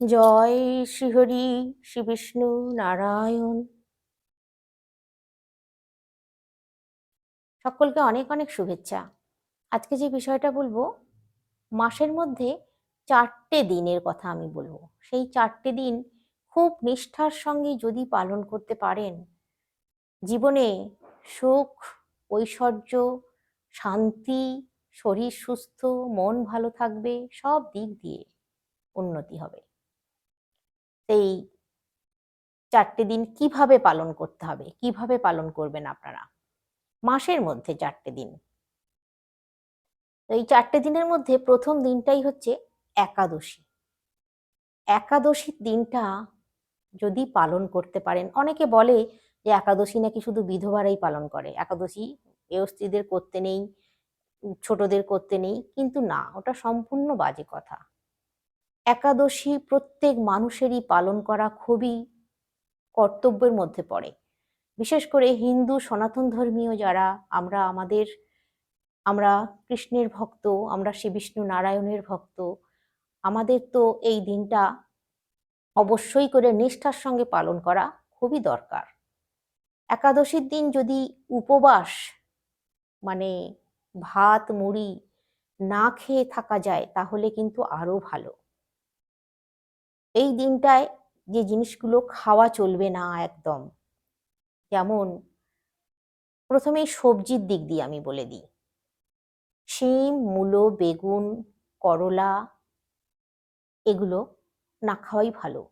জয় শ্রীহরি শ্রী বিষ্ণু নারায়ণ। সকলকে অনেক অনেক শুভেচ্ছা। আজকে যে বিষয়টা বলব, মাসের মধ্যে চারটে দিনের কথা আমি বলব। সেই চারটে দিন খুব নিষ্ঠার সঙ্গে যদি পালন করতে পারেন, জীবনে সুখ, ঐশ্বর্য, শান্তি, শরীর সুস্থ, মন ভালো থাকবে, সব দিক দিয়ে উন্নতি হবে। সেই চারটে দিন কীভাবে পালন করতে হবে? কীভাবে পালন করবেন আপনারা? মাসের মধ্যে চারটে দিন। এই চারটে দিনের মধ্যে প্রথম দিনটাই হচ্ছে একাদশী। একাদশীর দিনটা যদি পালন করতে পারেন, অনেকে বলে যে একাদশী নাকি শুধু বিধবারাই পালন করে। একাদশী স্ত্রীদের করতে নেই, ছোটদের করতে নেই, কিন্তু না, ওটা সম্পূর্ণ বাজে কথা। একাদশী প্রত্যেক মানুষেরই পালন করা খুবই কর্তব্যের মধ্যে পড়ে। বিশেষ করে হিন্দু সনাতন ধর্মীয় যারা, আমরা আমাদের, আমরা কৃষ্ণের ভক্ত, আমরা শ্রী বিষ্ণু নারায়ণের ভক্ত, আমাদের তো এই দিনটা অবশ্যই করে নিষ্ঠার সঙ্গে পালন করা খুবই দরকার। একাদশীর দিন যদি উপবাস মানে ভাত, মুড়ি না খেয়ে থাকা যায়, তাহলে কিন্তু আরও ভালো। এই দিনটায় যে জিনিসগুলো খাওয়া চলবে না একদম। যেমন প্রথমেই সবজির দিক দিয়ে আমি বলে দিই। শিম, মূলো, বেগুন, করলা এগুলো না খাওয়াই ভালো।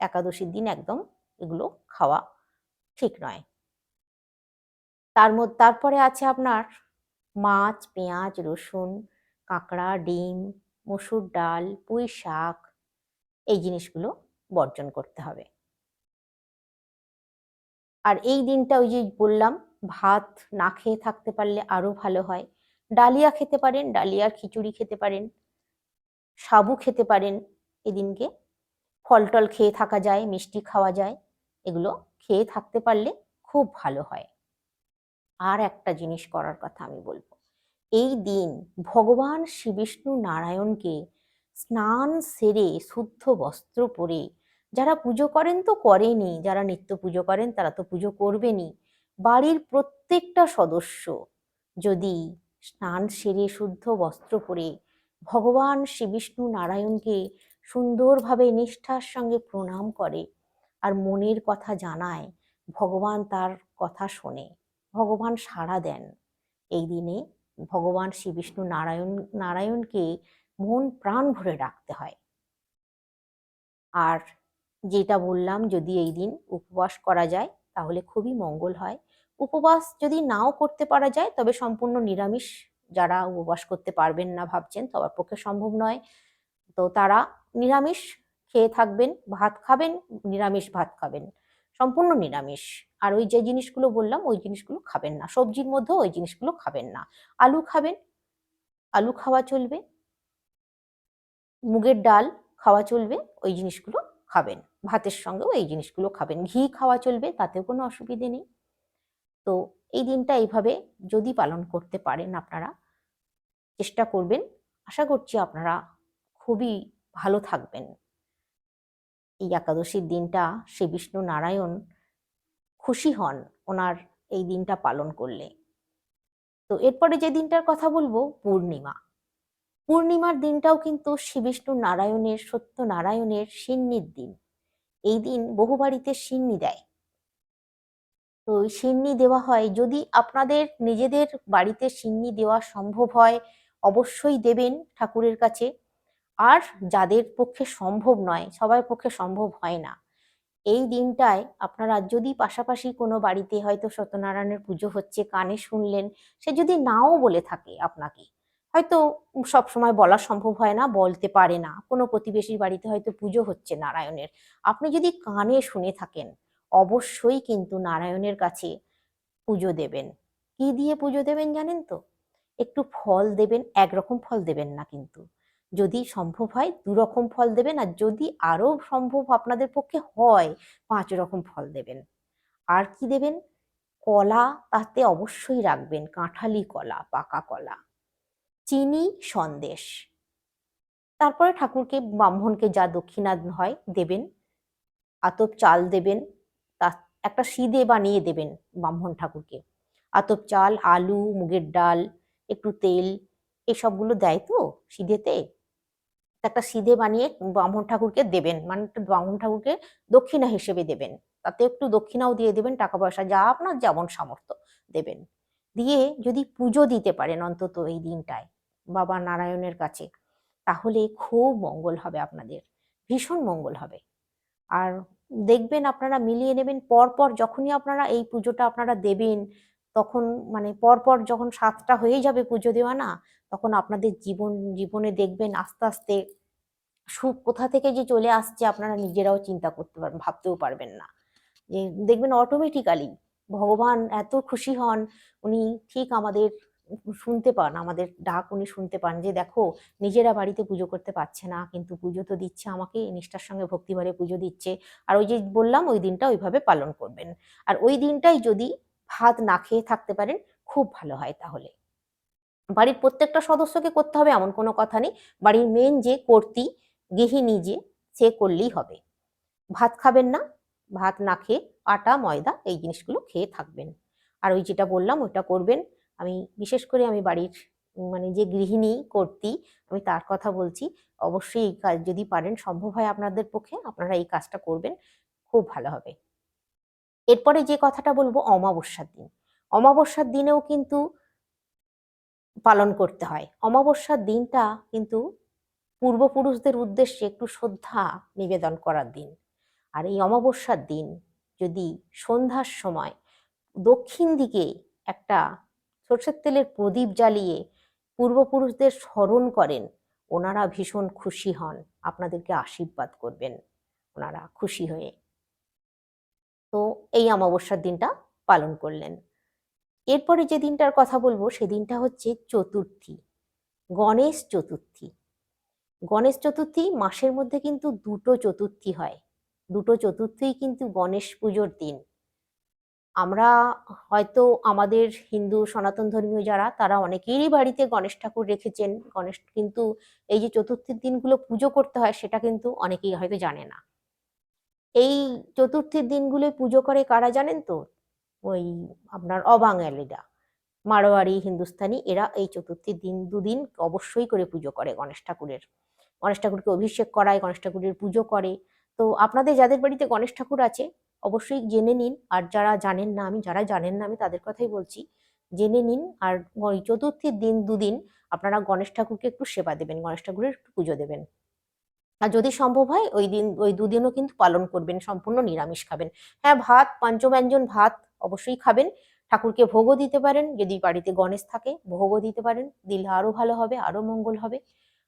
একাদশীর দিন একদম এগুলো খাওয়া ঠিক নয়। তার মধ্যে, তারপরে আছে আপনার মাছ, পেঁয়াজ, রসুন, কাঁকড়া, ডিম, মসুর ডাল, পুঁই শাক এই জিনিসগুলো বর্জন করতে হবে। আর এই দিনটা ওই যে বললাম, ভাত না খেয়ে থাকতে পারলে আরও ভালো হয়। ডালিয়া খেতে পারেন, ডালিয়ার খিচুড়ি খেতে পারেন, সাবু খেতে পারেন এদিনকে। ফল টল খেয়ে থাকা যায়, মিষ্টি খাওয়া যায়, এগুলো খেয়ে থাকতে পারলে খুব ভালো হয়। আর একটা জিনিস করার কথা আমি বলব। এই দিন ভগবান শ্রী বিষ্ণু নারায়ণকে স্নান সেরে শুদ্ধ বস্ত্র পরে। যারা পুজো করেন তো করেনি, যারা নিত্য পুজো করেন তারা তো পুজো করবেনই। বাড়ির প্রত্যেকটা সদস্য যদি স্নান সেরে শুদ্ধ বস্ত্র পরে ভগবান শ্রী বিষ্ণু নারায়ণকে সুন্দরভাবে নিষ্ঠার সঙ্গে প্রণাম করে আর মনের কথা জানায়, ভগবান তার কথা শোনে, ভগবান সাড়া দেন। এই দিনে ভগবান শ্রী বিষ্ণু নারায়ণ, নারায়ণকে মন প্রাণ ভরে রাখতে হয়। আর যেটা বললাম, যদি এই দিন উপবাস করা যায়, তাহলে খুবই মঙ্গল হয়। উপবাস যদি নাও করতে পারা যায়, তবে সম্পূর্ণ নিরামিষ যারা উপবাস করতে পারবেন না ভাবছেন সবার পক্ষে সম্ভব নয়। তো তারা নিরামিষ খেয়ে থাকবেন, ভাত খাবেন, নিরামিষ ভাত খাবেন, সম্পূর্ণ নিরামিষ। আর ওই যে জিনিসগুলো বললাম, ওই জিনিসগুলো খাবেন না। সবজির মধ্যেও ওই জিনিসগুলো খাবেন না। আলু খাবেন, আলু খাওয়া চলবে মুগের ডাল খাওয়া চলবে, ওই জিনিসগুলো খাবেন। ভাতের সঙ্গেও এই জিনিসগুলো খাবেন। ঘি খাওয়া চলবে, তাতেও কোনো অসুবিধে নেই। তো এই দিনটা এইভাবে যদি পালন করতে পারেন আপনারা, চেষ্টা করবেন। আশা করছি আপনারা খুবই ভালো থাকবেন। এই একাদশীর দিনটা, শ্রী বিষ্ণু নারায়ণ খুশি হন ওনার এই দিনটা পালন করলে। তো এরপরে যে দিনটার কথা বলব, পূর্ণিমা। পূর্ণিমার দিনটাও কিন্তু শ্রী বিষ্ণু নারায়ণের সত্য নারায়ণের সিন্নির দিন। এই দিন বহু বাড়িতে সিন্নি দেয়। তো সিন্নি দেওয়া হয়, যদি আপনাদের নিজেদের বাড়িতে সিন্নি দেওয়া সম্ভব হয়, অবশ্যই দেবেন ঠাকুরের কাছে। আর যাদের পক্ষে সম্ভব নয়, সবার পক্ষে সম্ভব হয় না। এই দিনটায় আপনারা যদি পাশাপাশি কোনো বাড়িতে হয়তো সত্যনারায়ণের পুজো হচ্ছে, কানে শুনলেন, সে যদি নাও বলে থাকে আপনাকে হয়তো সব সময় বলা সম্ভব হয় না, বলতে পারে না। কোনো প্রতিবেশীর বাড়িতে হয়তো পুজো হচ্ছে নারায়ণের। আপনি যদি কানে শুনে থাকেন, অবশ্যই কিন্তু নারায়ণের কাছে পুজো দেবেন। কি দিয়ে পুজো দেবেন জানেন তো? একটু ফল দেবেন, একরকম ফল দেবেন না কিন্তু। যদি সম্ভব হয় দু রকম ফল দেবেন, আর যদি আরও সম্ভব আপনাদের পক্ষে হয়, পাঁচ রকম ফল দেবেন। আর কি দেবেন? কলা, তাতে অবশ্যই রাখবেন, কাঁঠালি কলা, পাকা কলা। চিনি সন্দেশ। তারপরে ঠাকুরকে, ব্রাহ্মণকে যা দক্ষিণা হয় দেবেন, আতপ চাল দেবেন, তা একটা সিদে বানিয়ে দেবেন ব্রাহ্মণ ঠাকুরকে। আতপ চাল, আলু, মুগের ডাল, একটু তেল, এসবগুলো দেয় তো সিধেতে একটা সিধে বানিয়ে ব্রাহ্মণ ঠাকুরকে দেবেন মানে ব্রাহ্মণ ঠাকুরকে দক্ষিণা হিসেবে দেবেন। তাতে একটু দক্ষিণাও দিয়ে দেবেন টাকা পয়সা যা আপনার যেমন সামর্থ্য দেবেন। দিয়ে যদি পুজো দিতে পারেন অন্তত এই দিনটায় বাবা নারায়ণের কাছে, তাহলে খুব মঙ্গল হবে আপনাদের, ভীষণ মঙ্গল হবে। আর দেখবেন আপনারা মিলিয়ে নেবেন, পরপর যখনই আপনারা এই পুজোটা আপনারা দেবেন, তখন মানে পরপর যখন সাতটা হয়ে যাবে পুজো দেওয়া না, তখন আপনাদের জীবন, জীবনে দেখবেন আস্তে আস্তে সুখ কোথা থেকে যে চলে আসছে আপনারা নিজেরাও চিন্তা করতে পারবেন ভাবতেও পারবেন না। যে দেখবেন অটোমেটিক্যালি ভগবান এত খুশি হন, উনি ঠিক আমাদের শুনতে পান, আমাদের ডাক উনি শুনতে পান যে, দেখো, নিজেরা বাড়িতে পুজো করতে পারছে না, কিন্তু পুজো তো দিচ্ছে আমাকে, নিষ্ঠার সঙ্গে ভক্তিভরে পুজো দিচ্ছে। আর ওই যে বললাম, ওই দিনটা ওইভাবে পালন করবেন। আর ওই দিনটাই যদি ভাত না খেয়ে থাকতে পারেন, খুব ভালো হয় তাহলে। বাড়ির প্রত্যেকটা সদস্যকে করতে হবে, এমন কোনো কথা নেই। বাড়ির মেন যে কর্তি, গৃহিণী যে, সে করলেই হবে। ভাত খাবেন না, ভাত না খেয়ে আটা, ময়দা, এই জিনিসগুলো খেয়ে থাকবেন। আর ওই যেটা বললাম, ওইটা করবেন। আমি বিশেষ করে আমি বাড়ির মানে যে গৃহিণী কর্তি, আমি তার কথা বলছি। অবশ্যই এই কাজ যদি পারেন, সম্ভব হয় আপনাদের পক্ষে, আপনারা এই কাজটা করবেন, খুব ভালো হবে। এরপরে যে কথাটা বলব, অমাবস্যার দিন। অমাবস্যার দিনেও কিন্তু পালন করতে হয়। অমাবস্যার দিনটা কিন্তু পূর্বপুরুষদের উদ্দেশ্যে একটু শ্রদ্ধা নিবেদন করার দিন। আর এই অমাবস্যার দিন যদি সন্ধ্যার সময় দক্ষিণ দিকে একটা সর্ষের তেলের প্রদীপ জ্বালিয়ে পূর্বপুরুষদের স্মরণ করেন, ওনারা ভীষণ খুশি হন, আপনাদেরকে আশীর্বাদ করবেন, ওনারা খুশি হয়ে। তো এই অমাবস্যার দিনটা পালন করলেন। এরপরে যে দিনটার কথা বলব সেদিনটা হচ্ছে চতুর্থী, গণেশ চতুর্থী। গণেশ চতুর্থী মাসের মধ্যে কিন্তু দুটো চতুর্থী হয়, দুটো চতুর্থীই কিন্তু গণেশ পুজোর দিন। আমরা হয়তো আমাদের হিন্দু সনাতন ধর্মীয় যারা, তারা অনেকেরই বাড়িতে গণেশ ঠাকুর রেখেছেন। গণেশ কিন্তু এই যে চতুর্থীর দিনগুলো পুজো করতে হয়, সেটা কিন্তু অনেকেই হয়তো জানে না। এই চতুর্থীর দিনগুলো পুজো করে কারা জানেন তো? ওই আপনার অবাঙালিরা মারোয়ারি, হিন্দুস্তানি, এরা এই চতুর্থীর দিন দুদিন অবশ্যই করে পুজো করে গণেশ ঠাকুরের। গণেশ ঠাকুরকে অভিষেক করায়, গণেশ ঠাকুরের পুজো করে। তো আপনাদের যাদের বাড়িতে গণেশ ঠাকুর আছে অবশ্যই জেনে নিন। আর যারা জানেন না, আমি যারা জানেন না, আমি তাদের কথাই বলছি। জেনে নিন আর ওই চতুর্থীর দিন দুদিন আপনারা গণেশ ঠাকুরকে একটু সেবা দেবেন, গণেশ ঠাকুরের একটু পুজো দেবেন। আর যদি সম্ভব হয়, ওই দিন, ওই দুদিনও কিন্তু পালন করবেন, সম্পূর্ণ নিরামিষ খাবেন। হ্যাঁ ভাত, পঞ্চব্যঞ্জন ভাত অবশ্যই খাবেন। ঠাকুরকে ভোগও দিতে পারেন, যদি বাড়িতে গণেশ থাকে, ভোগও দিতে পারেন। দিলে আরও ভালো হবে আরও মঙ্গল হবে।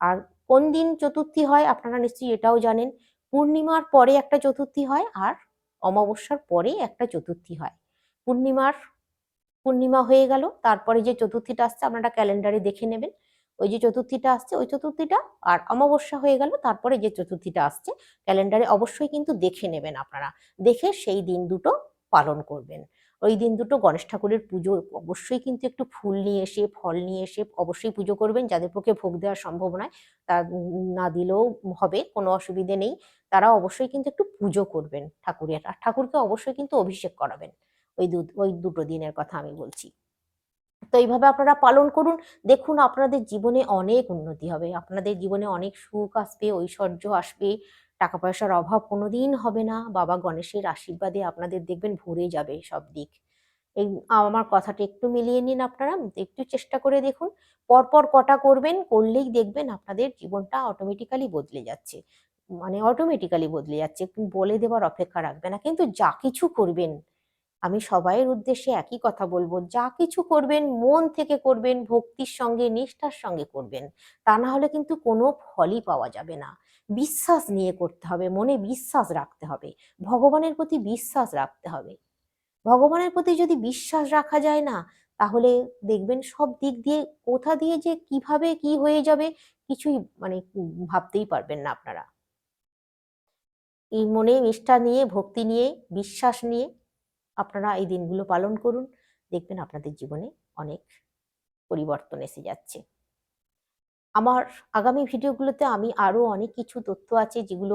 আর কোন দিন চতুর্থী হয় আপনারা নিশ্চয়ই এটাও জানেন। পূর্ণিমার পরে একটা চতুর্থী হয়, আর অমাবস্যার পরে একটা চতুর্থী হয়। পূর্ণিমার, পূর্ণিমা হয়ে গেল, তারপরে যে চতুর্থীটা আসছে আপনারা ক্যালেন্ডারে দেখে নেবেন। ওই যে চতুর্থীটা আসছে, ওই চতুর্থীটা আর অমাবস্যা হয়ে গেল, তারপরে যে চতুর্থীটা আসছে, ক্যালেন্ডারে অবশ্যই কিন্তু দেখে নেবেন আপনারা। দেখে সেই দিন দুটো পালন করবেন। ওই দিন দুটো গণেশ ঠাকুরের পুজো, অবশ্যই কিন্তু একটু ফুল নিয়ে এসে, ফল নিয়ে এসে অবশ্যই পুজো করবেন। যাদের পক্ষে ভোগ দেওয়া সম্ভব নয়, তা না দিলেও হবে, কোনো অসুবিধে নেই। তারা অবশ্যই কিন্তু একটু পুজো করবেন ঠাকুরের। আর ঠাকুরকে অবশ্যই কিন্তু অভিষেক করাবেন। ওই দু, ওই দুটো দিনের কথা আমি বলছি। তো এইভাবে আপনারা পালন করুন। দেখুন, আপনাদের জীবনে অনেক উন্নতি হবে। আপনাদের জীবনে অনেক সুখ আসবে, ঐশ্বর্য আসবে। টাকা পয়সার অভাব কোনোদিন হবে না। বাবা গণেশের আশীর্বাদে আপনাদের দেখবেন ভরে যাবে সব দিক। এই আমার কথাটা একটু মিলিয়ে নিন আপনারা, একটু চেষ্টা করে দেখুন। পরপর কটা করবেন, করলেই দেখবেন আপনাদের জীবনটা অটোমেটিক্যালি বদলে যাচ্ছে। মানে অটোমেটিক্যালি বদলে যাচ্ছে। বলে দেওয়ার অপেক্ষা রাখবে না। কিন্তু যা কিছু করবেন, আমি সবাইয়ের উদ্দেশ্যে একই কথা বলব। যা কিছু করবেন, মন থেকে করবেন, ভক্তির সঙ্গে, নিষ্ঠার সঙ্গে করবেন। তা না হলে কিন্তু কোনো ফলই পাওয়া যাবে না। বিশ্বাস নিয়ে করতে হবে, মনে বিশ্বাস রাখতে হবে, ভগবানের প্রতি বিশ্বাস রাখতে হবে। ভগবানের প্রতি যদি বিশ্বাস রাখা যায় না, তাহলে দেখবেন সব দিক দিয়ে কোথা দিয়ে যে কীভাবে কি হয়ে যাবে কিছুই মানে ভাবতেই পারবেন না আপনারা। এই মনে নিষ্ঠা নিয়ে, ভক্তি নিয়ে, বিশ্বাস নিয়ে আপনারা এই দিনগুলো পালন করুন। দেখবেন আপনাদের জীবনে অনেক পরিবর্তন এসে যাচ্ছে। আমার আগামী ভিডিওগুলোতে আমি আরও অনেক কিছু তথ্য আছে যেগুলো